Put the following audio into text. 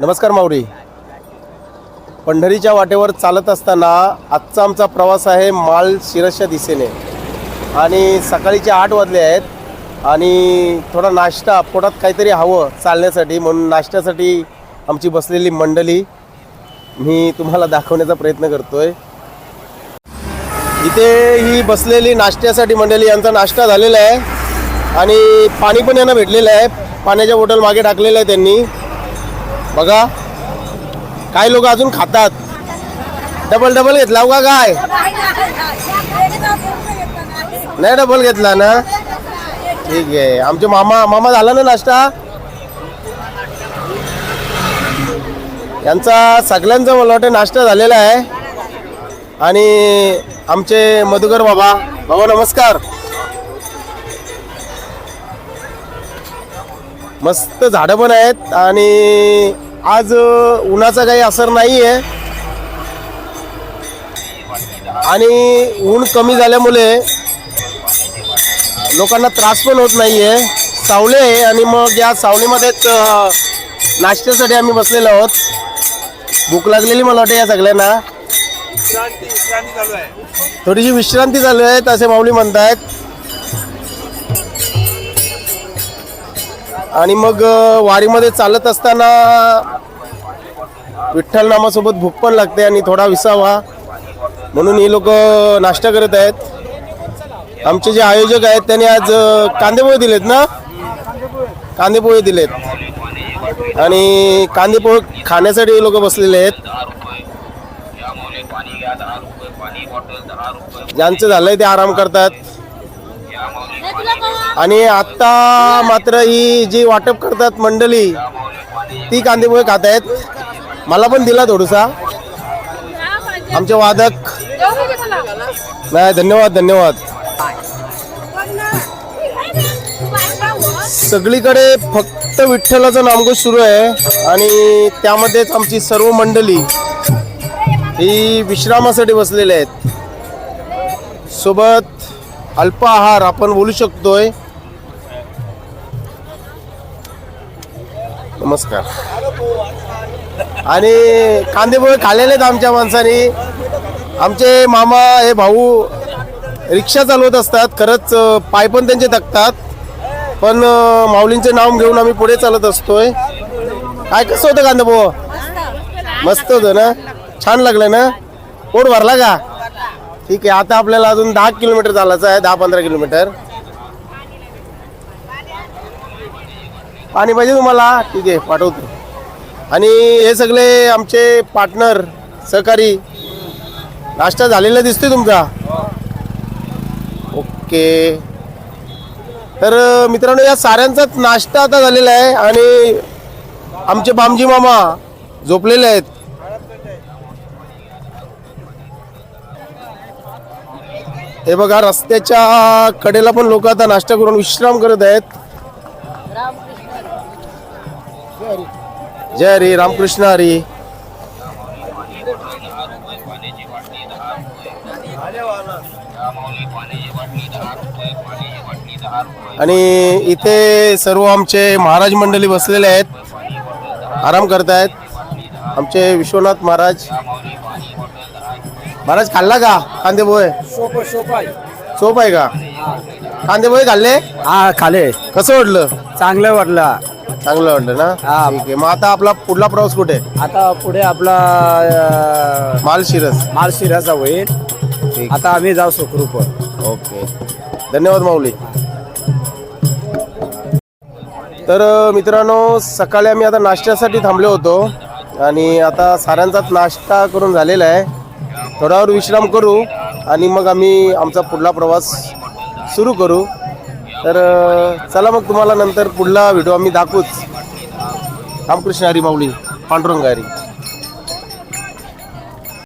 नमस्कार माऊरी पंढरीच्या वाटेवर चालत असताना आजचा आमचा प्रवास आहे माल शिरसच्या दिशेने. आणि सकाळीचे आठ वाजले आहेत आणि थोडा नाश्ता पोटात काहीतरी हवं चालण्यासाठी म्हणून नाश्त्यासाठी आमची बसलेली मंडळी. मी तुम्हाला दाखवण्याचा प्रयत्न करतो आहे इथे ही बसलेली नाश्त्यासाठी मंडळी यांचा नाश्ता झालेला आहे. आणि पाणी पण यांना भेटलेलं आहे. पाण्याच्या बॉटल मागे टाकलेलं आहे त्यांनी. बघा. काही लोक अजून खातात? डबल डबल घेतला हो का काय? नाही डबल घेतला ना? ठीक आहे. आमचे मामा मामा झाला ना नाश्ता? यांचा सगळ्यांचा मला वाटतं नाश्ता झालेला आहे. आणि आमचे मधुकर बाबा. बाबा नमस्कार. मस्त झाडं पण आहेत आणि आज उन्हाचा काही असर नाही आहे आणि ऊन कमी झाल्यामुळे लोकांना त्रास पण होत नाही आहे सावली आहे आणि मग या सावलीमध्येच नाश्त्यासाठी आम्ही बसलेलो आहोत. भूक लागलेली मला वाटतं या सगळ्यांना. थोडीशी विश्रांती चालू आहे असे माऊली म्हणतायत. आणि मग वारीमध्ये चालत असताना विठ्ठल नामासोबत भूक पण लागते आणि थोडा विसावा. म्हणून ही लोक नाश्ता करत आहेत. आमचे जे आयोजक आहेत त्यांनी आज कांदेपोहे दिलेत ना? कांदेपोहे दिलेत. आणि कांदेपोहे खाण्यासाठी लोक बसलेले आहेत. ज्यांचं झालंय ते आराम करतात. आणि आत्ता मात्र ही जी वाटप करतात मंडळी ती कांदेपोहे खात आहेत. मला पण दिला थोडासा. आमचे वादक. नाही धन्यवाद धन्यवाद. सगळीकडे फक्त विठ्ठलाचं नामघोष सुरू आहे आणि त्यामध्येच आमची सर्व मंडळी ही विश्रामासाठी बसलेले आहेत. सोबत अल्प आहार आपण बोलू शकतोय. नमस्कार. आणि कांदेपोहे खाल्लेले आहेत आमच्या माणसाने. आमचे मामा हे भाऊ रिक्षा चालवत असतात. खरंच पाय पण त्यांचे थकतात. पण माऊलींचे नाव घेऊन आम्ही पुढे चालत असतोय. काय कसं होतं कांदेपोह मस्त होतं ना? छान लागलं ना? पोट भरला का? ठीक आहे आता आपल्याला अजून दहा किलोमीटर चालायचं आहे दहा पंधरा किलोमीटर. पाणी पाहिजे तुम्हाला? ठीक आहे पाठवतो. आणि हे सगळे आमचे पार्टनर सहकारी नाश्ता झालेला दिसतोय तुमचा. ओके. तर मित्रांनो या साऱ्यांचाच नाश्ता आता झालेला आहे आणि आमचे बामजी मामा झोपलेले आहेत. हे बघा रस्त्याच्या कडेला पण लोक आता नाश्ता करून विश्राम करत आहेत. जय हरी रामकृष्ण हरी. आणि इथे सर्व आमचे महाराज मंडळी बसलेले आहेत. आराम करतायत. आमचे विश्वनाथ महाराज. महाराज खाल्ला का? कांदे पोहे? सोप आहे का? कांदे पोहे खाल्ले? हा खाले. कसं वाटलं? चांगलं वाटलं. चांगलं वाटलं ना? हा. ठीक आहे. मग आता आपला पुढला प्रवास कुठे? आता पुढे आपला अं, मालशिरस माळशिराचा होईल. ठीक. आता आम्ही जाऊ सुखरूप ओके. धन्यवाद माऊली. तर अ, मित्रांनो सकाळी आम्ही आता नाश्त्यासाठी थांबलो होतो. आणि आता साऱ्यांचाच नाश्ता करून झालेला आहे. थोड्यावर विश्राम करू आणि मग आम्ही आमचा पुढला प्रवास सुरू करू. तर चला मग तुम्हाला नंतर पुढला व्हिडिओ आम्ही दाखवूच. रामकृष्ण हरी माऊली पांडुरंग हरी.